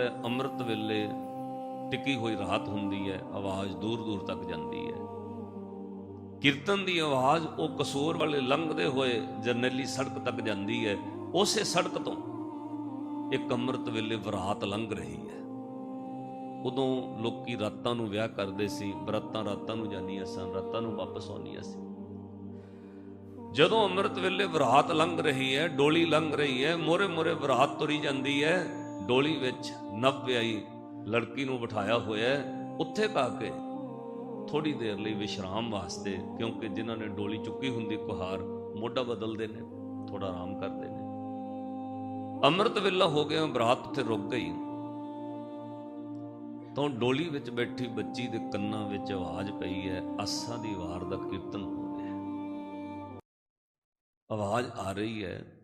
ਅੰਮ੍ਰਿਤ ਵੇਲੇ ਟਿੱਕੀ ਹੋਈ ਰਾਤ ਹੁੰਦੀ ਹੈ, ਆਵਾਜ਼ ਦੂਰ ਦੂਰ ਤੱਕ ਜਾਂਦੀ ਹੈ। ਕੀਰਤਨ ਦੀ ਆਵਾਜ਼ ਉਹ ਕਸੂਰ ਵਾਲੇ ਲੰਘਦੇ ਹੋਏ ਜਰਨੈਲੀ ਸੜਕ ਤੱਕ ਜਾਂਦੀ ਹੈ। ਉਸੇ ਸੜਕ ਤੋਂ ਇੱਕ ਅੰਮ੍ਰਿਤ ਵੇਲੇ ਬਰਾਤ ਲੰਘ ਰਹੀ ਹੈ। ਉਦੋਂ ਲੋਕੀ ਰਾਤਾਂ ਨੂੰ ਵਿਆਹ ਕਰਦੇ ਸੀ ਬਰਾਤਾਂ ਰਾਤਾਂ ਨੂੰ ਜਾਂਦੀਆਂ ਸਨ, ਰਾਤਾਂ ਨੂੰ ਵਾਪਸ ਆਉਂਦੀਆਂ ਸੀ। ਜਦੋਂ ਅੰਮ੍ਰਿਤ ਵੇਲੇ ਬਰਾਤ ਲੰਘ ਰਹੀ ਹੈ, ਡੋਲੀ ਲੰਘ ਰਹੀ ਹੈ, ਮੋਰੇ ਮੋਰੇ ਬਰਾਤ ਤੁਰੀ ਜਾਂਦੀ ਹੈ ਡੋਲੀ ਵਿੱਚ ਨਵ ਵਿਆਹੀ ਲੜਕੀ ਨੂੰ ਬਿਠਾਇਆ ਹੋਇਆ ਹੈ। ਉੱਥੇ ਪਾ ਕੇ ਥੋੜੀ ਦੇਰ ਲਈ ਵਿਸ਼ਰਾਮ ਵਾਸਤੇ, ਕਿਉਂਕਿ ਜਿਨ੍ਹਾਂ ਨੇ ਡੋਲੀ ਚੁੱਕੀ ਹੁੰਦੀ ਕੁਹਾਰ ਮੋਢਾ ਬਦਲਦੇ ਨੇ ਥੋੜਾ ਆਰਾਮ ਕਰਦੇ ਨੇ। ਅੰਮ੍ਰਿਤ ਵੇਲਾ ਹੋ ਗਿਆ, ਬਰਾਤ ਉੱਥੇ ਰੁਕ ਗਈ। ਤਾਂ ਡੋਲੀ ਵਿੱਚ ਬੈਠੀ ਬੱਚੀ ਦੇ ਕੰਨਾਂ ਵਿੱਚ ਆਵਾਜ਼ ਪਈ ਹੈ ਆਸਾਂ ਦੀ ਵਾਰ ਦਾ ਕੀਰਤਨ ਹੋ ਰਿਹਾ ਹੈ। ਆਵਾਜ਼ ਆ ਰਹੀ ਹੈ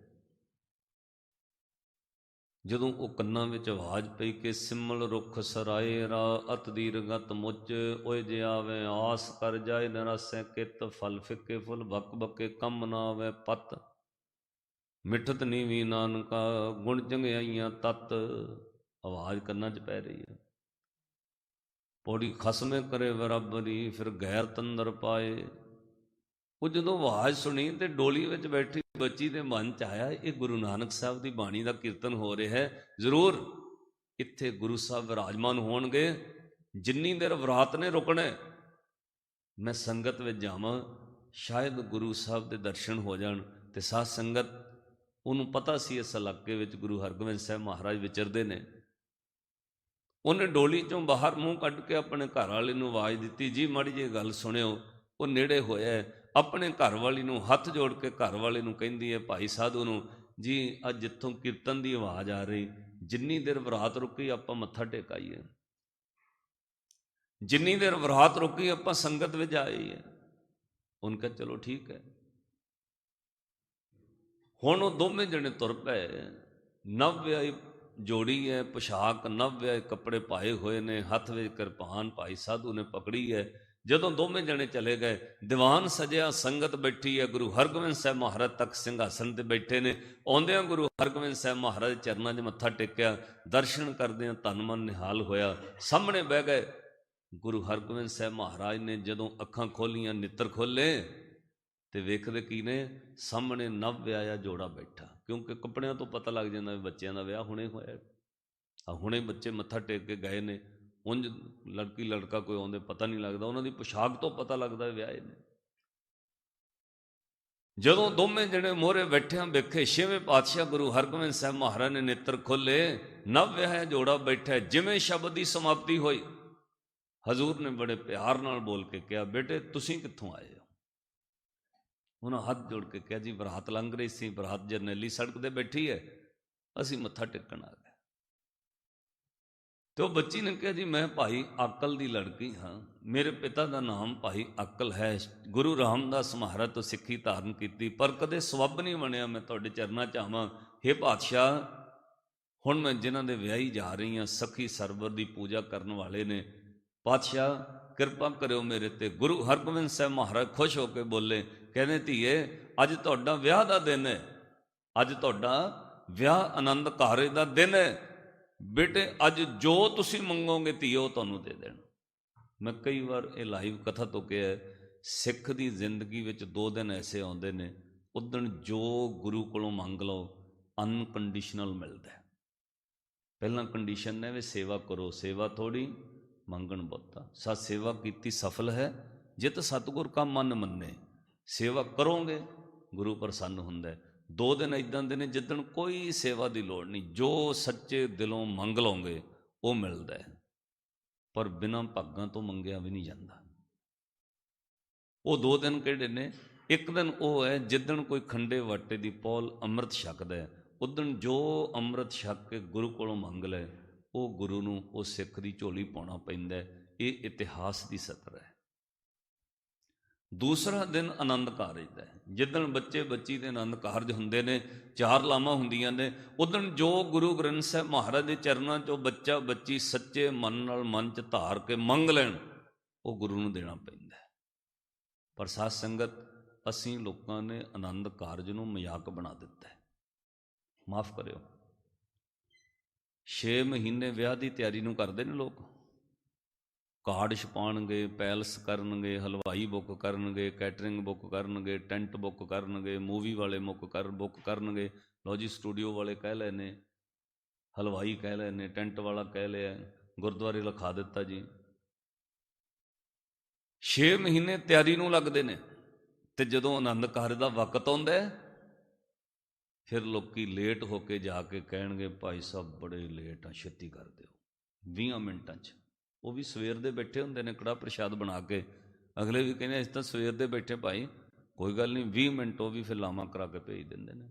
ਜਦੋਂ ਉਹ ਕੰਨਾਂ ਵਿੱਚ ਆਵਾਜ਼ ਪਈ ਕਿ ਸਿਮਲ ਰੁੱਖ ਸਰਾਏ ਰਾ, ਅਤ ਦੀ ਰਗਤ ਮੁੱਚ, ਓਏ ਜੇ ਆਵੇ ਆਸ ਕਰ ਜਾਏ ਨਰਸੈ ਕਿਤ, ਫਲ ਫਿੱਕੇ ਫੁੱਲ ਬਕ ਬਕੇ ਕੰਮ ਨਾ ਆਵੇ ਪਤ। ਮਿੱਠਤ ਨੀਵੀ ਨਾਨਕਾ, ਗੁਣ ਚੰਗਿਆਈਆਂ ਤਤ, ਆਵਾਜ਼ ਕੰਨਾਂ 'ਚ ਪੈ ਰਹੀ ਹੈ। ਪੌੜੀ ਖਸਮੇ ਕਰੇ ਬਰਾਬਰੀ ਫਿਰ ਗੈਰ ਤੰਦਰ ਪਾਏ। ਉਹ ਜਦੋਂ ਆਵਾਜ਼ ਸੁਣੀ ਤੇ ਡੋਲੀ ਵਿੱਚ ਬੈਠੀ ਬੱਚੀ ਦੇ ਮਨ ਚ ਆਇਆ, ਇਹ ਗੁਰੂ ਨਾਨਕ ਸਾਹਿਬ ਦੀ ਬਾਣੀ ਦਾ ਕੀਰਤਨ ਹੋ ਰਿਹਾ ਹੈ। ਜ਼ਰੂਰ ਇੱਥੇ ਗੁਰੂ ਸਾਹਿਬ ਵਿਰਾਜਮਾਨ ਹੋਣਗੇ। ਜਿੰਨੀ ਦੇਰ ਵਰਾਤ ਨੇ ਰੁਕਣਾ ਮੈਂ ਸੰਗਤ ਵਿੱਚ ਜਾਵਾਂ, ਸ਼ਾਇਦ ਗੁਰੂ ਸਾਹਿਬ ਦੇ ਦਰਸ਼ਨ ਹੋ ਜਾਣ ਤੇ ਸਾਧ ਸੰਗਤ, ਉਹਨੂੰ ਪਤਾ ਸੀ ਇਸ ਇਲਾਕੇ ਵਿੱਚ ਗੁਰੂ ਹਰਗੋਬਿੰਦ ਸਾਹਿਬ ਮਹਾਰਾਜ ਵਿਚਰਦੇ ਨੇ। ਉਹਨੇ ਡੋਲੀ ਚੋਂ ਬਾਹਰ ਮੂੰਹ ਕੱਢ ਕੇ ਆਪਣੇ ਘਰ ਵਾਲੇ ਨੂੰ ਆਵਾਜ਼ ਦਿੱਤੀ, ਜੀ, ਮਾੜੀ ਜਿਹੀ ਗੱਲ ਸੁਣਿਓ ਉਹ ਨੇੜੇ ਹੋਇਆ ਹੈ। ਆਪਣੇ ਘਰ ਵਾਲੀ ਨੂੰ ਹੱਥ ਜੋੜ ਕੇ ਘਰ ਵਾਲੇ ਨੂੰ ਕਹਿੰਦੀ ਹੈ, ਭਾਈ ਸਾਧੂ ਨੂੰ, ਜੀ, ਅੱਜ ਜਿੱਥੋਂ ਕੀਰਤਨ ਦੀ ਆਵਾਜ਼ ਆ ਰਹੀ, ਜਿੰਨੀ ਦੇਰ ਬਰਾਤ ਰੁਕੀ ਆਪਾਂ ਮੱਥਾ ਟੇਕਾਈਏ। ਜਿੰਨੀ ਦੇਰ ਬਰਾਤ ਰੁਕੀ ਆਪਾਂ ਸੰਗਤ ਵਿੱਚ ਆਈਏ। ਉਹਨਾਂ ਕਹਾ, ਚਲੋ ਠੀਕ ਹੈ। ਹੁਣ ਉਹ ਦੋਵੇਂ ਜਣੇ ਤੁਰ ਪਏ। ਨਵ ਵਿਆਹੀ ਜੋੜੀ ਹੈ, ਪੋਸ਼ਾਕ ਨਵ ਵਿਆਹੇ ਕੱਪੜੇ ਪਾਏ ਹੋਏ ਨੇ, ਹੱਥ ਵਿੱਚ ਕਿਰਪਾਨ ਭਾਈ ਸਾਧੂ ਨੇ ਪਕੜੀ ਹੈ। ਜਦੋਂ ਦੋਵੇਂ ਜਣੇ ਚਲੇ ਗਏ, ਦੀਵਾਨ ਸਜਿਆ, ਸੰਗਤ ਬੈਠੀ ਹੈ, ਗੁਰੂ ਹਰਗੋਬਿੰਦ ਸਾਹਿਬ ਮਹਾਰਾਜ ਤੱਕ ਸਿੰਘਾਸਨ ਤੇ ਬੈਠੇ ਨੇ। ਆਉਂਦਿਆਂ ਗੁਰੂ ਹਰਗੋਬਿੰਦ ਸਾਹਿਬ ਮਹਾਰਾਜ ਦੇ ਚਰਨਾਂ 'ਚ ਮੱਥਾ ਟੇਕਿਆ, ਦਰਸ਼ਨ ਕਰਦਿਆਂ ਤਨ ਮਨ ਨਿਹਾਲ ਹੋਇਆ। ਸਾਹਮਣੇ ਬਹਿ ਗਏ, ਗੁਰੂ ਹਰਗੋਬਿੰਦ ਸਾਹਿਬ ਮਹਾਰਾਜ ਨੇ ਜਦੋਂ ਅੱਖਾਂ ਖੋਲੀਆਂ, ਨਿੱਤਰ ਖੋਲੇ ਤੇ ਵੇਖਦੇ ਕੀ ਨੇ? ਸਾਹਮਣੇ ਨਵ ਵਿਆਹਿਆ ਜੋੜਾ ਬੈਠਾ, ਕਿਉਂਕਿ ਕੱਪੜਿਆਂ ਤੋਂ ਪਤਾ ਲੱਗ ਜਾਂਦਾ ਵੀ ਬੱਚਿਆਂ ਦਾ ਵਿਆਹ ਹੁਣੇ ਹੋਇਆ। ਆ ਹੁਣੇ ਬੱਚੇ ਮੱਥਾ ਟੇਕ ਕੇ ਗਏ ਨੇ। ਉਂਝ ਲੜਕੀ ਲੜਕਾ ਕੋਈ ਆਉਂਦੇ ਪਤਾ ਨਹੀਂ ਲੱਗਦਾ, ਉਹਨਾਂ ਦੀ ਪੋਸ਼ਾਕ ਤੋਂ ਪਤਾ ਲੱਗਦਾ ਵਿਆਹੇ ਨੇ ਜਦੋਂ ਦੋਵੇਂ ਜਣੇ ਮੋਹਰੇ ਬੈਠਿਆਂ ਵੇਖੇ ਛੇਵੇਂ ਪਾਤਸ਼ਾਹ ਗੁਰੂ ਹਰਗੋਬਿੰਦ ਸਾਹਿਬ ਮਹਾਰਾਜ ਨੇ ਨੇਤਰ ਖੋਲੇ ਨਵ ਵਿਆਹ ਜੋੜਾ ਬੈਠਾ, ਜਿਵੇਂ ਸ਼ਬਦ ਦੀ ਸਮਾਪਤੀ ਹੋਈ। ਹਜ਼ੂਰ ਨੇ ਬੜੇ ਪਿਆਰ ਨਾਲ ਬੋਲ ਕੇ ਕਿਹਾ, ਬੇਟੇ, ਤੁਸੀਂ ਕਿੱਥੋਂ ਆਏ ਹੋ? ਉਹਨਾਂ ਹੱਥ ਜੋੜ ਕੇ ਕਿਹਾ, ਜੀ, ਬਰਾਤ ਲੰਘ ਰਹੀ ਸੀ, ਬਰਾਤ ਜਰਨੈਲੀ ਸੜਕ ਤੇ ਬੈਠੀ ਹੈ, ਅਸੀਂ ਮੱਥਾ ਟੇਕਣ ਆ ਗਏ। ਤੇ ਉਹ ਬੱਚੀ ਨੇ ਕਿਹਾ, ਜੀ, ਮੈਂ ਭਾਈ ਅਕਲ ਦੀ ਲੜਕੀ ਹਾਂ। ਮੇਰੇ ਪਿਤਾ ਦਾ ਨਾਮ ਭਾਈ ਅਕਲ ਹੈ। ਗੁਰੂ ਰਾਮਦਾਸ ਮਹਾਰਾਜ ਤੋਂ ਸਿੱਖੀ ਧਾਰਨ ਕੀਤੀ, ਪਰ ਕਦੇ ਸਵੱਬ ਨਹੀਂ ਬਣਿਆ। ਮੈਂ ਤੁਹਾਡੇ ਚਰਨਾਂ 'ਚ ਆਵਾਂ। ਹੇ ਪਾਤਸ਼ਾਹ, ਹੁਣ ਮੈਂ ਜਿਨ੍ਹਾਂ ਦੇ ਵਿਆਹੀ ਜਾ ਰਹੀ ਹਾਂ, ਸਖੀ ਸਰਵਰ ਦੀ ਪੂਜਾ ਕਰਨ ਵਾਲੇ ਨੇ। ਪਾਤਸ਼ਾਹ, ਕਿਰਪਾ ਕਰਿਓ ਮੇਰੇ ਤੇ। ਗੁਰੂ ਹਰਗੋਬਿੰਦ ਸਾਹਿਬ ਮਹਾਰਾਜ ਖੁਸ਼ ਹੋ ਕੇ ਬੋਲੇ, ਕਹਿੰਦੇ, ਧੀਏ, ਅੱਜ ਤੁਹਾਡਾ ਵਿਆਹ ਦਾ ਦਿਨ ਹੈ। ਅੱਜ ਤੁਹਾਡਾ ਵਿਆਹ ਆਨੰਦ ਕਾਰੇ ਦਾ ਦਿਨ ਹੈ। ਬੇਟੇ, ਅੱਜ ਜੋ ਤੁਸੀਂ ਮੰਗੋਗੇ ਧੀਏ ਉਹ ਤੁਹਾਨੂੰ ਦੇ ਦੇਣ। ਮੈਂ ਕਈ ਵਾਰ ਇਹ ਲਾਈਵ ਕਥਾ ਤੋਂ ਕਿਹਾ ਸਿੱਖ ਦੀ ਜ਼ਿੰਦਗੀ ਵਿੱਚ ਦੋ ਦਿਨ ਐਸੇ ਆਉਂਦੇ ਨੇ, ਉਦਣ ਜੋ ਗੁਰੂ ਕੋਲੋਂ ਮੰਗ ਲਓ, ਅਨਕੰਡੀਸ਼ਨਲ ਮਿਲਦਾ ਪਹਿਲਾਂ ਕੰਡੀਸ਼ਨ ਨੇ ਵੀ ਸੇਵਾ ਕਰੋ, ਸੇਵਾ ਥੋੜੀ ਮੰਗਣ ਬਹੁਤਾ। ਸਾ ਸੇਵਾ ਕੀਤੀ ਸਫਲ ਹੈ, ਜੇ ਤਾਂ ਸਤਗੁਰ ਕਾ ਮਨ ਮੰਨੇ, ਸੇਵਾ ਕਰੋਗੇ, ਗੁਰੂ ਪ੍ਰਸੰਨ ਹੁੰਦਾ ਹੈ। ਦੋ ਦਿਨ ਇਦਾਂ ਦੇ ਨੇ ਜਿੱਦਣ ਕੋਈ ਸੇਵਾ ਦੀ ਲੋੜ ਨਹੀਂ, ਜੋ ਸੱਚੇ ਦਿਲੋਂ ਮੰਗ ਲਓਗੇ, ਉਹ ਮਿਲਦਾ ਹੈ। ਪਰ ਬਿਨਾਂ ਭਾਗਾਂ ਤੋਂ ਮੰਗਿਆ ਵੀ ਨਹੀਂ ਜਾਂਦਾ। ਉਹ ਦੋ ਦਿਨ ਕਿਹੜੇ ਨੇ? ਇੱਕ ਦਿਨ ਉਹ ਹੈ, ਜਿੱਦਣ ਕੋਈ ਖੰਡੇ ਵਾਟੇ ਦੀ ਪੌਲ ਅੰਮ੍ਰਿਤ ਛਕਦਾ ਹੈ, ਉਦਣ ਜੋ ਅੰਮ੍ਰਿਤ ਛਕ ਕੇ ਗੁਰੂ ਕੋਲੋਂ ਮੰਗ ਲੈ ਉਹ ਗੁਰੂ ਨੂੰ, ਉਹ ਸਿੱਖ ਦੀ ਝੋਲੀ ਪਾਉਣਾ ਪੈਂਦਾ ਇਹ ਇਤਿਹਾਸ ਦੀ ਸਤਰ ਹੈ। ਦੂਸਰਾ ਦਿਨ ਆਨੰਦ ਕਾਰਜ ਦਾ ਹੈ। ਜਿੱਦਣ ਬੱਚੇ ਬੱਚੀ ਦੇ ਆਨੰਦ ਕਾਰਜ ਹੁੰਦੇ ਨੇ, ਚਾਰ ਲਾਵਾਂ ਹੁੰਦੀਆਂ ਨੇ ਉਦਣ ਜੋ ਗੁਰੂ ਗ੍ਰੰਥ ਸਾਹਿਬ ਮਹਾਰਾਜ ਦੇ ਚਰਨਾਂ 'ਚੋਂ ਬੱਚਾ ਬੱਚੀ ਸੱਚੇ ਮਨ ਨਾਲ ਮਨ 'ਚ ਧਾਰ ਕੇ ਮੰਗ ਲੈਣ, ਉਹ ਗੁਰੂ ਨੂੰ ਦੇਣਾ ਪੈਂਦਾ ਹੈ। ਪਰ ਸਾਧ ਸੰਗਤ, ਅਸੀਂ ਲੋਕਾਂ ਨੇ ਆਨੰਦ ਕਾਰਜ ਨੂੰ ਮਜ਼ਾਕ ਬਣਾ ਦਿੱਤਾ ਹੈ। ਮਾਫ ਕਰਿਓ। 6 ਮਹੀਨੇ ਵਿਆਹ ਦੀ ਤਿਆਰੀ ਨੂੰ ਕਰਦੇ ਨੇ ਲੋਕ? ਕਾਰਡ ਛਪਾਉਣਗੇ, ਪੈਲਸ ਕਰਨਗੇ, ਹਲਵਾਈ ਬੁੱਕ ਕਰਨਗੇ, ਕੈਟਰਿੰਗ ਬੁੱਕ ਕਰਨਗੇ, ਟੈਂਟ ਬੁੱਕ ਕਰਨਗੇ, ਮੂਵੀ ਵਾਲੇ ਬੁੱਕ ਕਰ, ਬੁੱਕ ਕਰਨਗੇ। ਲਓ ਜੀ, ਸਟੂਡੀਓ ਵਾਲੇ ਕਹਿ ਲਏ ਨੇ, ਹਲਵਾਈ ਕਹਿ ਲਏ ਨੇ, ਟੈਂਟ ਵਾਲਾ ਕਹਿ ਲਿਆ, ਗੁਰਦੁਆਰੇ ਲਿਖਾ ਦਿੱਤਾ ਜੀ। 6 ਮਹੀਨੇ ਤਿਆਰੀ ਨੂੰ ਲੱਗਦੇ ਨੇ, ਤੇ ਜਦੋਂ ਆਨੰਦ ਕਾਰਜ ਦਾ ਵਕਤ ਆਉਂਦਾ ਫਿਰ ਲੋਕੀ ਲੇਟ ਹੋ ਕੇ ਜਾ ਕੇ ਕਹਿਣਗੇ, ਭਾਈ ਸਾਹਿਬ, ਬੜੇ ਲੇਟ ਆ, ਛੇਤੀ ਕਰ ਦਿਓ 20 ਮਿੰਟਾਂ 'ਚ। ਉਹ ਵੀ ਸਵੇਰ ਦੇ ਬੈਠੇ ਹੁੰਦੇ ਨੇ ਕੜਾ ਪ੍ਰਸ਼ਾਦ ਬਣਾ ਕੇ। ਅਗਲੇ ਵੀ ਕਹਿੰਦੇ, ਅਸੀਂ ਤਾਂ ਸਵੇਰ ਦੇ ਬੈਠੇ ਭਾਈ, ਕੋਈ ਗੱਲ ਨਹੀਂ 20 ਮਿੰਟ ਉਹ ਵੀ ਫਿਰ ਲਾਮਾ ਕਰਾ ਕੇ ਭੇਜ ਦਿੰਦੇ ਨੇ।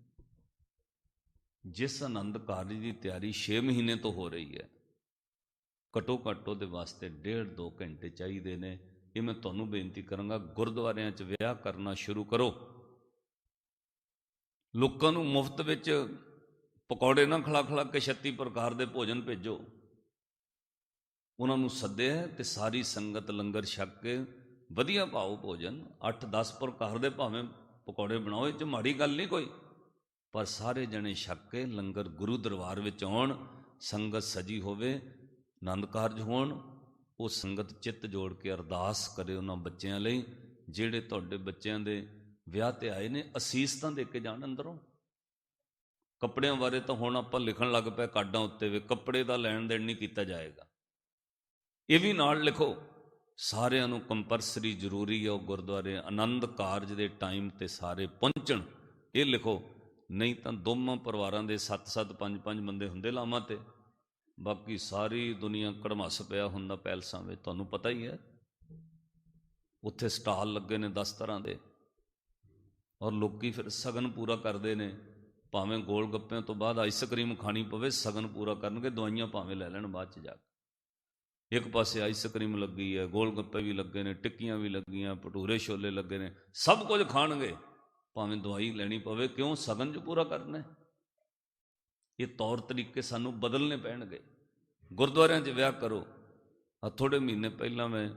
ਜਿਸ ਆਨੰਦ ਕਾਰਜ ਦੀ ਤਿਆਰੀ 6 ਮਹੀਨੇ ਤੋਂ ਹੋ ਰਹੀ ਹੈ, ਘਟੋ ਘੱਟ ਉਹਦੇ ਵਾਸਤੇ ਡੇਢ ਦੋ ਘੰਟੇ ਚਾਹੀਦੇ ਨੇ। ਇਹ ਮੈਂ ਤੁਹਾਨੂੰ ਬੇਨਤੀ ਕਰਾਂਗਾ, ਗੁਰਦੁਆਰਿਆਂ 'ਚ ਵਿਆਹ ਕਰਨਾ ਸ਼ੁਰੂ ਕਰੋ। ਲੋਕਾਂ ਨੂੰ ਮੁਫਤ ਵਿੱਚ ਪਕੌੜੇ ਨਾ ਖਲਾ ਖਲਾ ਕੇ 36 ਪ੍ਰਕਾਰ ਦੇ ਭੋਜਨ ਭੇਜੋ। ਉਹਨਾਂ ਨੂੰ ਸੱਦਿਆ ਤੇ ਸਾਰੀ ਸੰਗਤ ਲੰਗਰ ਛਕ ਕੇ ਵਧੀਆ ਪਾਓ ਭੋਜਨ 8-10 ਪ੍ਰਕਾਰ ਦੇ ਭਾਵੇਂ ਪਕੌੜੇ ਬਣਾਓ, ਇਹ ਚ ਮਾੜੀ ਗੱਲ ਨਹੀਂ ਕੋਈ। ਪਰ ਸਾਰੇ ਜਣੇ ਛਕ ਕੇ ਲੰਗਰ ਗੁਰੂ ਦਰਬਾਰ ਵਿੱਚ ਆਉਣ, ਸੰਗਤ ਸਜੀ ਹੋਵੇ, ਆਨੰਦ ਕਾਰਜ ਹੋਣ, ਉਹ ਸੰਗਤ ਚਿੱਤ ਜੋੜ ਕੇ ਅਰਦਾਸ ਕਰੇ ਉਹਨਾਂ ਬੱਚਿਆਂ ਲਈ, ਜਿਹੜੇ ਤੁਹਾਡੇ ਬੱਚਿਆਂ ਦੇ ਵਿਆਹ ਤੇ ਆਏ ਨੇ, ਅਸੀਸ ਤਾਂ ਦੇ ਕੇ ਜਾਣ ਅੰਦਰੋਂ। ਕੱਪੜਿਆਂ ਬਾਰੇ ਤਾਂ ਹੁਣ ਆਪਾਂ ਲਿਖਣ ਲੱਗ ਪਏ ਕਾਡਾਂ ਉੱਤੇ ਵੀ ਕੱਪੜੇ ਦਾ ਲੈਣ ਦੇਣ ਨਹੀਂ ਕੀਤਾ ਜਾਏਗਾ। ਇਹ ਵੀ ਨਾਲ ਲਿਖੋ, ਸਾਰਿਆਂ ਨੂੰ ਕੰਪਲਸਰੀ ਜ਼ਰੂਰੀ ਹੈ ਉਹ ਗੁਰਦੁਆਰੇ ਆਨੰਦ ਕਾਰਜ ਦੇ ਟਾਈਮ ਤੇ ਸਾਰੇ ਪਹੁੰਚਣ। ਇਹ ਲਿਖੋ, ਨਹੀਂ ਤਾਂ ਦੋਵਾਂ ਪਰਿਵਾਰਾਂ ਦੇ 7-7 5-5 ਬੰਦੇ ਹੁੰਦੇ ਲਾਵਾਂ ਤੇ। ਬਾਕੀ ਸਾਰੀ ਦੁਨੀਆ ਕੜਮਸ ਪਿਆ ਹੁੰਦਾ ਪੈਲਸਾਂ ਵਿੱਚ, ਤੁਹਾਨੂੰ ਪਤਾ ਹੀ ਹੈ। ਉੱਥੇ ਸਟਾਲ ਲੱਗੇ ਨੇ 10 ਤਰ੍ਹਾਂ ਦੇ। ਔਰ ਲੋਕੀ ਫਿਰ ਸਗਨ ਪੂਰਾ ਕਰਦੇ ਨੇ। ਭਾਵੇਂ ਗੋਲ ਗੱਪਿਆਂ ਤੋਂ ਬਾਅਦ ਆਈਸਕ੍ਰੀਮ ਖਾਣੀ ਪਵੇ, ਸਗਨ ਪੂਰਾ ਕਰਨਗੇ, ਦਵਾਈਆਂ ਭਾਵੇਂ ਲੈ ਲੈਣ ਬਾਅਦ ਚ ਜਾ ਕੇ। ਇੱਕ ਪਾਸੇ ਆਈਸਕ੍ਰੀਮ ਲੱਗੀ ਹੈ ਗੋਲ ਗੱਪੇ ਵੀ ਲੱਗੇ ਨੇ, ਟਿੱਕੀਆਂ ਵੀ ਲੱਗੀਆਂ, ਭਟੂਰੇ ਛੋਲੇ ਲੱਗੇ ਨੇ, ਸਭ ਕੁਝ ਖਾਣਗੇ। ਭਾਵੇਂ ਦਵਾਈ ਲੈਣੀ ਪਵੇ, ਕਿਉਂ ਸਗਨ ਚ ਪੂਰਾ ਕਰਨਾ ਇਹ ਤੌਰ ਤਰੀਕੇ ਸਾਨੂੰ ਬਦਲਨੇ ਪੈਣਗੇ। ਗੁਰਦੁਆਰਿਆਂ 'ਚ ਵਿਆਹ ਕਰੋ। ਆ ਥੋੜੇ ਮਹੀਨੇ ਪਹਿਲਾਂ ਮੈਂ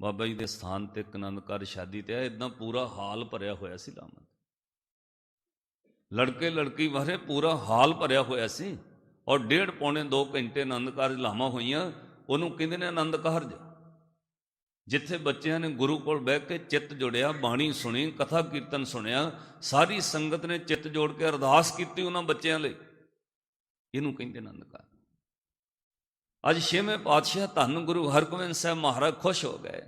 ਬਾਬਾ ਜੀ ਦੇ ਸਥਾਨ ਤੇ ਇੱਕ ਆਨੰਦ ਕਾਰਜ ਸ਼ਾਦੀ ਤੇ ਆ ਇਦਾਂ ਪੂਰਾ ਹਾਲ ਭਰਿਆ ਹੋਇਆ ਸੀ ਲਾਵਾਂ ਲੜਕੇ ਲੜਕੀ ਬਾਰੇ ਪੂਰਾ ਹਾਲ ਭਰਿਆ ਹੋਇਆ ਸੀ ਔਰ ਡੇਢ ਪੌਣੇ 2 ਘੰਟੇ ਆਨੰਦ ਕਾਰਜ ਲਾਵਾਂ ਹੋਈਆਂ ਉਹਨੂੰ ਕਹਿੰਦੇ ਨੇ ਆਨੰਦ ਕਾਰਜ। ਜਿੱਥੇ ਬੱਚਿਆਂ ਨੇ ਗੁਰੂ ਕੋਲ ਬਹਿ ਕੇ ਚਿੱਤ ਜੋੜਿਆ, ਬਾਣੀ ਸੁਣੀ, ਕਥਾ ਕੀਰਤਨ ਸੁਣਿਆ, ਸਾਰੀ ਸੰਗਤ ਨੇ ਚਿੱਤ ਜੋੜ ਕੇ ਅਰਦਾਸ ਕੀਤੀ ਉਹਨਾਂ ਬੱਚਿਆਂ ਲਈ। ਇਹਨੂੰ ਕਹਿੰਦੇ ਆਨੰਦ ਕਾਰਜ। ਅੱਜ ਛੇਵੇਂ ਪਾਤਸ਼ਾਹ ਧੰਨ ਗੁਰੂ ਹਰਗੋਬਿੰਦ ਸਾਹਿਬ ਮਹਾਰਾਜ ਖੁਸ਼ ਹੋ ਗਏ।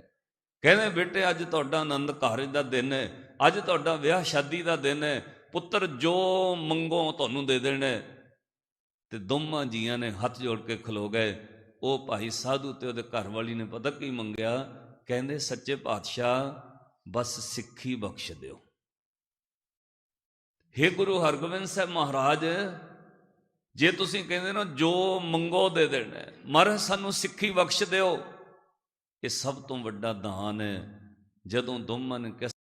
ਕਹਿੰਦੇ, ਬੇਟੇ, ਅੱਜ ਤੁਹਾਡਾ ਆਨੰਦ ਕਾਰਜ ਦਾ ਦਿਨ ਹੈ। ਅੱਜ ਤੁਹਾਡਾ ਵਿਆਹ ਸ਼ਾਦੀ ਦਾ ਦਿਨ ਹੈ। ਪੁੱਤਰ, ਜੋ ਮੰਗੋ ਤੁਹਾਨੂੰ ਦੇ ਦੇਣਾ। ਹੈ। ਤੇ ਦੋਵਾਂ ਜੀਆਂ ਨੇ ਹੱਥ ਜੋੜ ਕੇ ਖਲੋ ਗਏ। ਉਹ ਭਾਈ ਸਾਧੂ ਤੇ ਉਹਦੇ ਘਰ ਵਾਲੀ ਨੇ ਪਤਾ ਕੀ ਮੰਗਿਆ? ਕਹਿੰਦੇ ਸੱਚੇ ਪਾਤਸ਼ਾਹ ਬਸ ਸਿੱਖੀ ਬਖਸ਼ ਦਿਓ। हे ਗੁਰੂ ਹਰਗੋਬਿੰਦ ਸਾਹਿਬ ਮਹਾਰਾਜ ਜੇ ਤੁਸੀਂ ਕਹਿੰਦੇ ਨਾ ਜੋ ਮੰਗੋ ਦੇ ਦੇਣਾ ਹੈ, ਮਹਾਰਾਜ ਸਾਨੂੰ ਸਿੱਖੀ ਬਖਸ਼ ਦਿਓ। ਇਹ ਸਭ ਤੋਂ ਵੱਡਾ ਦਾਨ ਹੈ। ਜਦੋਂ ਦੋਵਾਂ ਨੇ